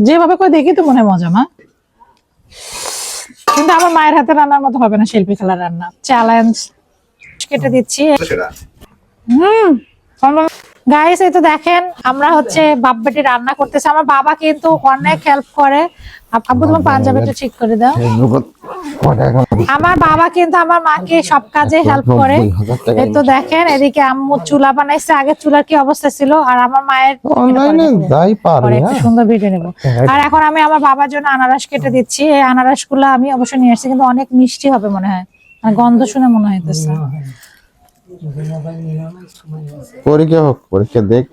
যেভাবে করে দেখি তো মনে মজা মা। কিন্তু আমার মায়ের হাতে রান্নার মতো হবে না শিল্পী খেলার রান্না। চ্যালেঞ্জ কেটে দিচ্ছি। হুম গাইস এই তো দেখেন আমরা হচ্ছে বাপ বেটি রান্না করতেছি। আমার বাবা কিন্তু অনেক হেল্প করে। আপ- আব্বু তোমার পাঞ্জাবিটা ঠিক করে দাও। আমার বাবা কিন্তু আমার মাকে সব কাজে হেল্প করে। এই তো দেখেন এদিকে আম্মু চুলা বানাইছে আগে চুলার কি অবস্থা ছিল? আর আমার মায়ের অনলাইনে যাই পারে পরে একটা হ্যাঁ। সুন্দর ভিডিও নেব। আর এখন আমি আমার বাবার জন্য আনারস কেটে দিচ্ছি। এই আনারসগুলো আমি অবশ্য নিয়ে আসছি কিন্তু অনেক মিষ্টি হবে মনে হয়। আর গন্ধ শুনে মনে হইতেছে। পরীক্ষা হোক পরীক্ষা দেখ।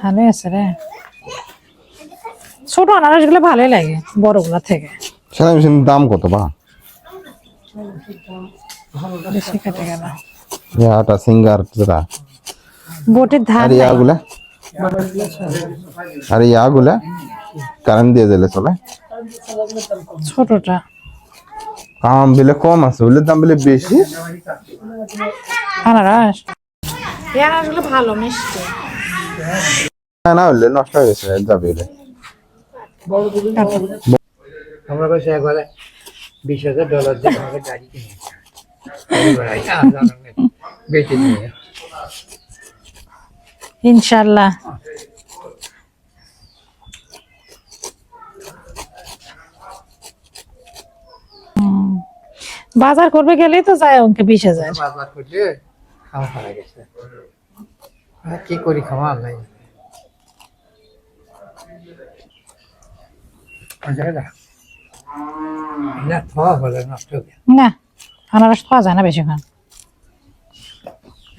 ভালোই আছে রে। ছোট আনারসগুলো ভালোই লাগে বড়গুলা থেকে। সেলাই মেশিনের দাম কত বা? বেশি কেটে গেল। ইয়াটা সিঙ্গার যেটা। বটির ধার আর ইয়াগুলা আর ইয়াগুলা কারেন্ট দিয়ে দিলে চলে। ছোটটা। বিলে কম আছে দাম বিলে বেশি। আনারস? এই ভালো মিষ্টি। না হলে নষ্ট হয়ে গেছে যাবে আমরা কাছে একবারে বিশ হাজার ডলার দিয়ে আমাকে গাড়ি কিনে বেঁচে নিয়ে ইনশাল্লাহ বাজার করবে গেলেই তো যায় অঙ্কে বিশ হাজার। বারবার করলে খাওয়া গেছে। কি করি খাওয়া আল্লাহ না খাওয়া আনারস পাওয়া যায় না বেশিক্ষণ।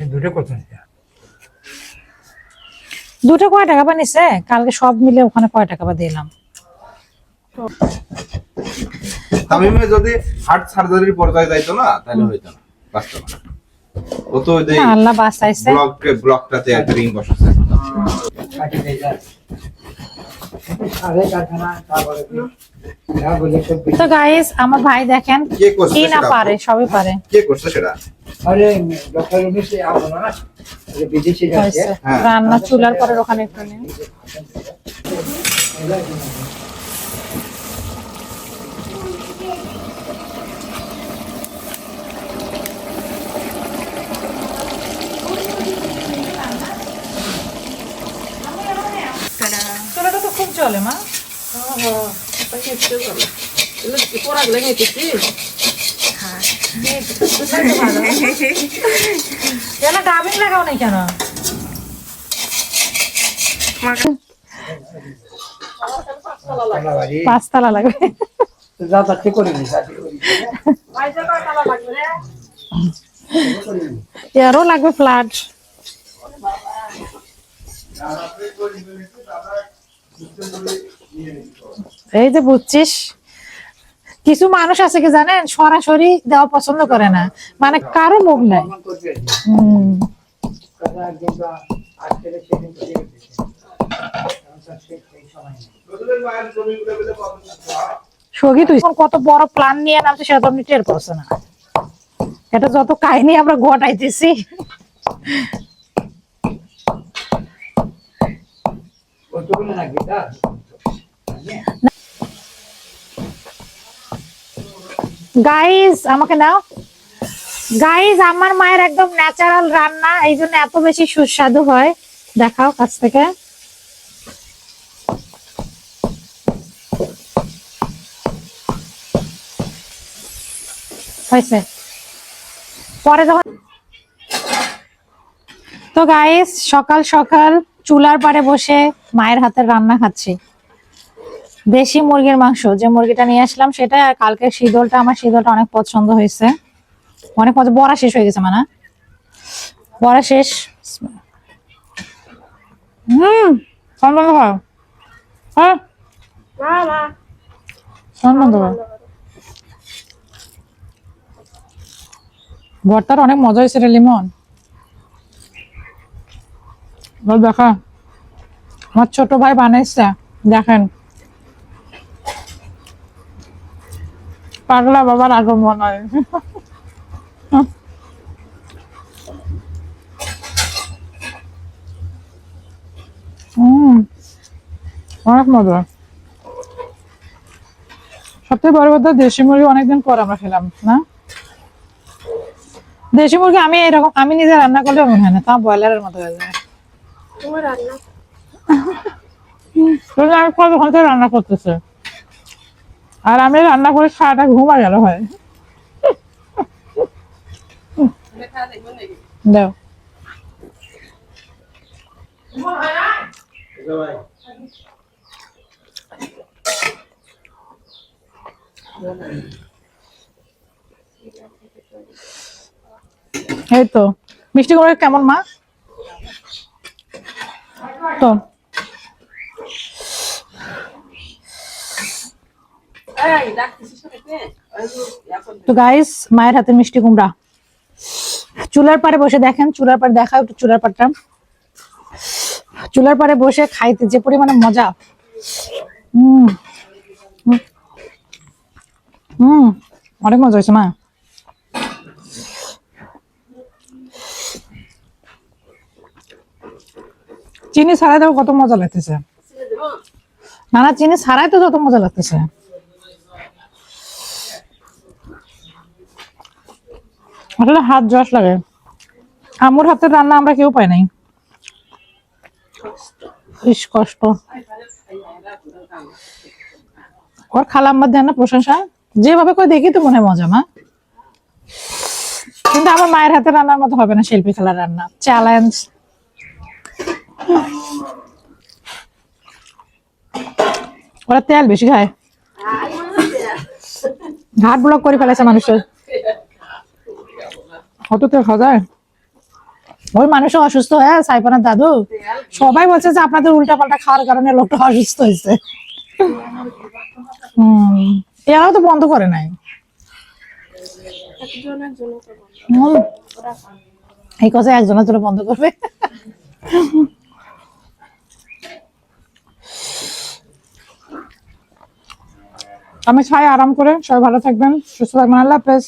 এই দুটো কত দুটো কয় টাকা বা নিছে? কালকে সব মিলে ওখানে কয় টাকা বা দিলাম। তামিমে যদি হার্ট সার্জারির পর্যায়ে যাইতো না তাহলে হইতো না বাঁচতো না। ও তো ওই যে আল্লাহ বাঁচাইছে। ব্লক ব্লকটাতে একটা রিং বসাছে তো গাইস আমার ভাই দেখেন কে না পারে সবই পারে। কে করছে সেটা? আরে ডক্টর উনিশে আসব না যে বিদেশি যাচ্ছে। হ্যাঁ। রান্না চুলার পরে ওখানে একটু নিন। চলে মা কেন ডাবিং লাগাও নাই কেন বাড়ি পাঁচতলা লাগবে যা তাতে করে নি তাতে করে নি। এরও লাগবে ফ্ল্যাট এই যে বুঝছিস? কিছু মানুষ আছে কি জানেন? সরাসরি দেওয়া পছন্দ করে না। মানে কারও মুখ নাই। কত বড় প্ল্যান নিয়ে নামছে সেটা তো আপনি টের পাচ্ছ না। এটা যত কাহিনী আমরা ঘটাইতেছি। কতগুলো নাকি? তা গাইজ আমাকে নাও। আমার মায়ের একদম ন্যাচারাল রান্না, এই জন্য এত বেশি সুস্বাদু হয়। দেখাও কাছ থেকে। হয়েছে। পরে তো গাইস সকাল সকাল চুলার পাড়ে বসে মায়ের হাতের রান্না খাচ্ছি। দেশি মুরগির মাংস, যে মুরগিটা নিয়ে আসলাম, সেটা আর কালকে শীতলটা, আমার শীতলটা অনেক পছন্দ হয়েছে। অনেক পছন্দ, বড়া শেষ হয়ে গেছে মানে। বড়া শেষ। হুম হ্যাঁ? ভর্তার অনেক মজা হয়েছে রে, লিমন। দেখা। আমার ছোট ভাই বানাইছে, দেখেন। পাগলা বাবার আগমন হয়। অনেক মজা। সবথেকে বড় কথা, দেশি মুরগি অনেকদিন পর আমরা খেলাম, না? দেশি মুরগি আমি এরকম আমি নিজে রান্না করলেও মনে হয় না, তা ব্রয়লারের মতো হয়ে যায়। রান্না আমি কতক্ষণ থেকে রান্না করতেছে? আর আমি রান্না করে সারাটা ঘুমা গেল হয় দাও। এই তো, মিষ্টি কুমড়া কেমন মা? তো। তো গাইস মায়ের হাতে মিষ্টি কুমড়া। চুলার পাড়ে বসে দেখেন চুলার পাড়ে দেখা একটু চুলার পাড়টা। চুলার পাড়ে বসে খাইতে যে পরিমাণে মজা। হুম হুম অনেক মজা হয়েছে মা। চিনি ছাড়াই দেখো কত মজা লাগতেছে। না না চিনি ছাড়াই তো যত মজা লাগতেছে। আসলে হাত যশ লাগে। আমুর হাতের রান্না আমরা কেউ পাই নাই। ইস, কষ্ট। ওর খালাম্মার দেন না, প্রশংসা। যেভাবে করে দেখি তো মনে হয় মজা, মা। কিন্তু আমার মায়ের হাতে রান্নার মতো হবে না শিল্পী খেলার রান্না। চ্যালেঞ্জ ওরা তেল বেশি খায়। ঘাট ব্লক করে ফেলেছে মানুষের। যায় ওই মানুষ অসুস্থ হয়ে দাদু। সবাই বলছে যে আপনাদের খাওয়ার কারণে লোকটা অসুস্থ হয়েছে। এরাও তো বন্ধ করে নাই। এই কথা একজনের জন্য বন্ধ করবে। আমি খাই আরাম করে, সবাই ভালো থাকবেন, সুস্থ থাকবেন, আল্লাহ হাফেজ।